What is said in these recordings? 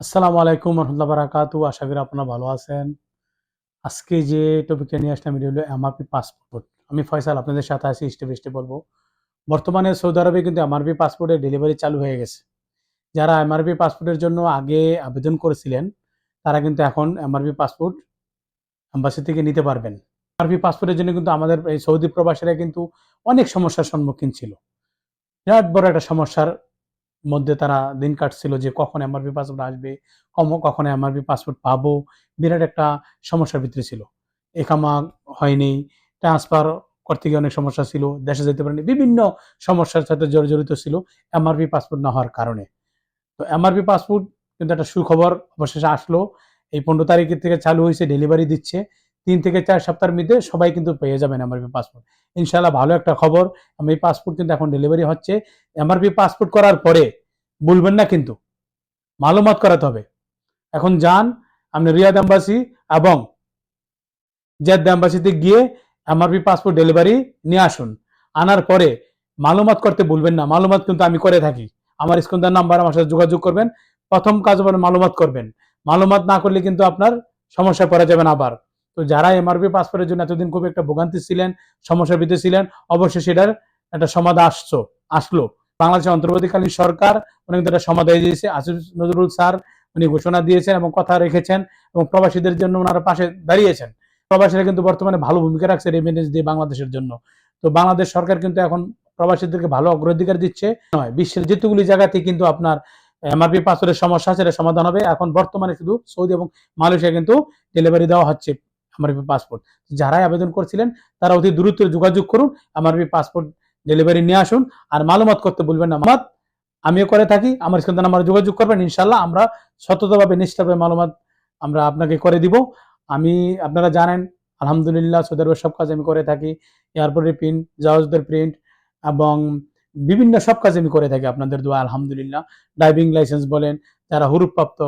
আসসালামু আলাইকুম রহমতুল্লাহ বারাকাতু আশা করি আপনারা ভালো আছেন। আজকে যে টপিকটা নিয়ে আসলাম, এটা হলো এমআরপি পাসপোর্ট আমি ফয়সাল, আপনাদের সাথে আছি স্টেপ স্টেপ বলব। বর্তমানে সৌদি আরবে কিন্তু এমআরপি পাসপোর্টের ডেলিভারি চালু হয়ে গেছে। যারা এমআরপি পাসপোর্টের জন্য আগে আবেদন করেছিলেন, তারা কিন্তু এখন এমআরপি পাসপোর্ট অ্যাম্বাসি থেকে নিতে পারবেন। এমআরপি পাসপোর্টের জন্য কিন্তু আমাদের এই সৌদি প্রবাসীরা কিন্তু অনেক সমস্যার সম্মুখীন ছিল। বিরাট বড় একটা সমস্যার মধ্যে তারা দিন কাটছিল যে কখন এমআরপি পাসপোর্ট আসবে, কম, কখন এমআরপি পাসপোর্ট পাবো, বিরাট একটা সমস্যার ভিতরে ছিল। একামা হয়নি ট্রান্সফার করতে গিয়ে অনেক সমস্যা ছিল, দেশে যেতে পারেনি, বিভিন্ন সমস্যার সাথে জড়- জড়িত ছিল এমআরপি পাসপোর্ট না হওয়ার কারণে। তো এমআরপি পাসপোর্ট কিন্তু একটা সুখবর অবশেষে আসলো। এই পনেরো তারিখের থেকে চালু হয়েছে ডেলিভারি দিচ্ছে। তিন থেকে চার সপ্তাহের মধ্যে সবাই কিন্তু পেয়ে যাবেন এমআরপি পাসপোর্ট ইনশাল্লাহ ভালো একটা খবর। এই পাসপোর্ট কিন্তু এখন ডেলিভারি হচ্ছে। এমআরপি পাসপোর্ট করার পরে বলবেন না কিন্তু। মালুমাত করাতে হবে। এখন যান, আপনি রিয়াদ এম্বাসি এবং জেদ্দা এম্বাসিতে গিয়ে এমআরপি পাসপোর্ট ডেলিভারি নিয়ে আসুন। আনার পরে মালুমাত করতে ভুলবেন না। মালুমাত কিন্তু আমি করে থাকি। আমার স্কুন্দার নাম্বার, আমার সাথে যোগাযোগ করবেন। প্রথম কাজ মালুমাত করবেন। মালুমাত না করলে কিন্তু আপনার সমস্যায় পড়া যাবেন আবার। তো যারা এমআরপি পাসপোর্টের জন্য এতদিন খুব একটা ভোগান্তি ছিলেন সমস্যার ভিতরে ছিলেন অবশ্যই সেটার একটা সমাধান আসছো, আসলো। বাংলাদেশের অন্তর্বর্তীকালীন সরকার কিন্তু একটা সমাধান দিয়েছে আসিফ নজরুল স্যার উনি ঘোষণা দিয়েছেন এবং কথা রেখেছেন এবং প্রবাসীদের জন্য ওনারা পাশে দাঁড়িয়েছেন। প্রবাসীরা কিন্তু বর্তমানে ভালো ভূমিকা রাখছে রেমিটেন্স দিয়ে বাংলাদেশের জন্য। তো বাংলাদেশ সরকার কিন্তু এখন প্রবাসীদেরকে ভালো অগ্রাধিকার দিচ্ছে। নয়, বিশ্বের যেতগুলি জায়গাতে কিন্তু আপনার এমআরপি পাসপোর্টের সমস্যা এটা সমাধান হবে। এখন বর্তমানে শুধু সৌদি এবং মালয়েশিয়া কিন্তু ডেলিভারি দেওয়া হচ্ছে। এমআরপি পাসপোর্ট যারাই আবেদন করছিলেন, তারা অতি দ্রুত যোগাযোগ করুন এমআরপি পাসপোর্ট ডেলিভারি নিয়ে আসুন। আর মালুমাত করতে বলবেন না। মালুমাত আমিও করে থাকি, আমার স্কুল আমার যোগাযোগ করবেন। ইনশাল্লাহ আমরা সততভাবে, নিষ্ঠাভাবে মালুমাত আমরা আপনাকে করে দিব। আমি, আপনারা জানেন, আলহামদুলিল্লাহ সৌদি সব কাজ আমি করে থাকি। এয়ারপোর্টের প্রিন্ট জাহাজদের প্রিন্ট এবং বিভিন্ন সব কাজ আমি করে থাকি আপনাদের দোয়া, আলহামদুলিল্লাহ। ড্রাইভিং লাইসেন্স বলেন, যারা হুরুপ্রাপ্ত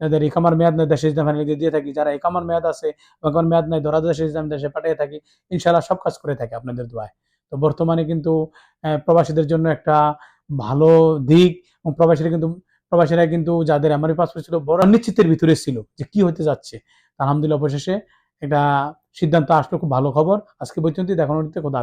যাদের একামার মেয়াদ নেই দেশে ইসলাম ফ্যামিলিকে দিয়ে থাকি। যারা একামার মেয়াদ আছে বা কোনো মেয়াদ নাই ধরা দেশে ইসলাম, দেশে পাঠিয়ে থাকি ইনশাল্লাহ সব কাজ করে থাকে আপনাদের দোয়ায়। তো বর্তমানে কিন্তু প্রবাসীদের জন্য একটা ভালো দিক এবং প্রবাসীরা কিন্তু প্রবাসীরা কিন্তু যাদের এমআরই পাসপোর্ট ছিল বড় অনিশ্চিতের ভিতরে ছিল যে কি হতে যাচ্ছে। আলহামদুলিল্লাহ অবশেষে একটা সিদ্ধান্ত আসলো, খুব ভালো খবর। আজকে পর্যন্ত দেখানোর কোথা